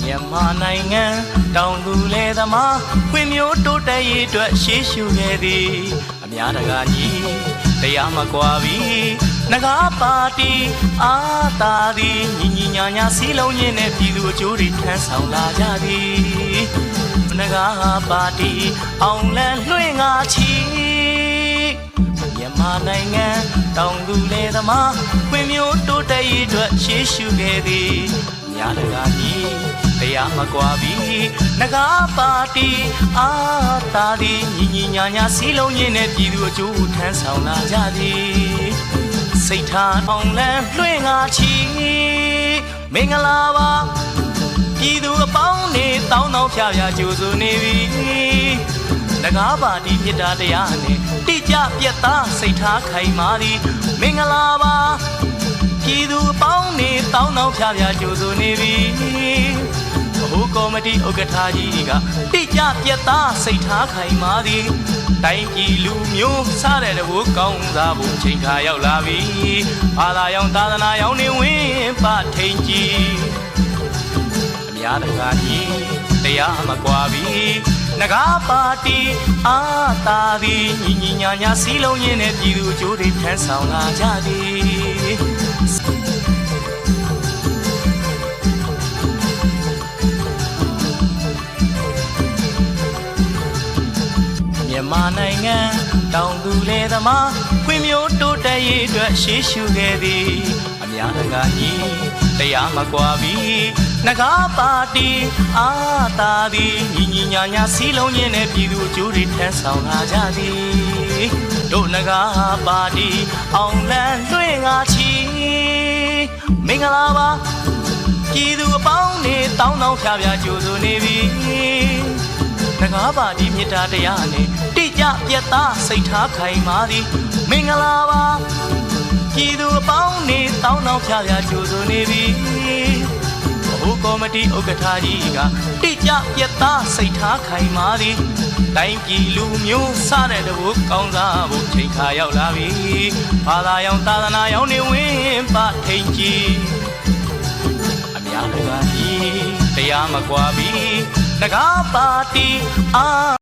မြန်မာနိုင်ငံတောင်သူလယ်သမားခွင့်မျိုးတိုးတက်ရေးအတွက်ရှေးရှုခဲ့သည်အများတကာကြီးတရားမကွာပြီငကားပါတီအာသာသည်ညီညီညာညာစီးလုံးချင်းနဲ့ပြည်သူအကျိုးတွေထမ်းဆောင်လာကြသည်ငကားပါတီအောင်လန်းလွှင့်ငါချီမြန်မာနိုင်ငံတောင်သူလယ်သမားခွင့်မျိုးတိုးတက်ရေးအတွက်ရှေးရှုခဲ့သည်ညာတကာကြီး တရားမကွာပြီငကားပါတီအာသာသည်ညီညီညာညာစီးလုံးချင်းနဲ့ပြည်သူအကျိုးထမ်းဆောင်လာကြသည်စိတ်ထားအောင်လန်းလွှင့်ငါချီမင်္ဂလာပါပြည်သူအပေါင်းနေတောင်းတောင်းဖြာဖြာကြိုဆိုနေပြီ။ငကားပါတီမြစ်တာတရားနဲ့တိကျပြတ်သားစိတ်ထားခိုင်မာသည်မင်္ဂလာပါပြည်သူအပေါင်းနေတောင်းတောင်းဖြာဖြာကြိုဆိုနေပြီ။ ဘဟုကော်မတီဥက္ကဋ္ဌကြီးကတိကျပြတ်သားစိတ်ထားခိုင်မာသည်တိုင်းပြည်လူမျိုးစားတဲ့တဘိုးကောင်းစားဖို့ချိန်ခါရောက်လာပြီ။ဘာသာရောင်သာသနာရောင်နေဝင်ပထိန်ကြီးအများတကာကြီးတရားမကွာပြီငကားပါတီအာသာသည်ညီညီညာညာစီးလုံးရင်းနဲ့ပြည်သူအကျိုးတွေထမ်းဆောင်လာကြသည် မြန်မာနိုင်ငံတောင်သူလယ်သမားခွင့်မျိုးတိုးတက်ရေးအတွက်ရှေးရှုခဲ့သည်အများတကာကြီးတရားမကွာပြီငကားပါတီအာသာသည်ညီညီညာညာစီးလုံးချင်းနဲ့ပြည်သူအကျိုးတွေထမ်းဆောင်လာကြသည်တို့ငကားပါတီအောင်လန်းလွှင့်ငါချီမင်္ဂလာပါပြည်သူအပေါင်းနေတောင်းတောင်းဖြာဖြာကြိုဆိုနေပြီငကားပါဒီမြစ်တာတရားနဲ့တိ ကျပြတ်သားစိတ်ထားခိုင်မာသည်မင်္ဂလာပါပြည်သူအပေါင်းနေတောင်းတောင်းဖြာဖြာကြိုဆိုနေပြီဘုကော်မတီဥက္ကဋ္ဌကြီးကတိကျပြတ်သားစိတ်ထားခိုင်မာသည်တိုင်းပြည်လူမျိုးစားတဲ့တဘိုးကောင်းစားဖို့ချိန်ခါရောက်လာပြီဘာသာရောင်သာသနာရောင်နေဝင်ပထိန်ကြီးအများတကာကြီးတရားမကွာပြီငကားပါတီအာ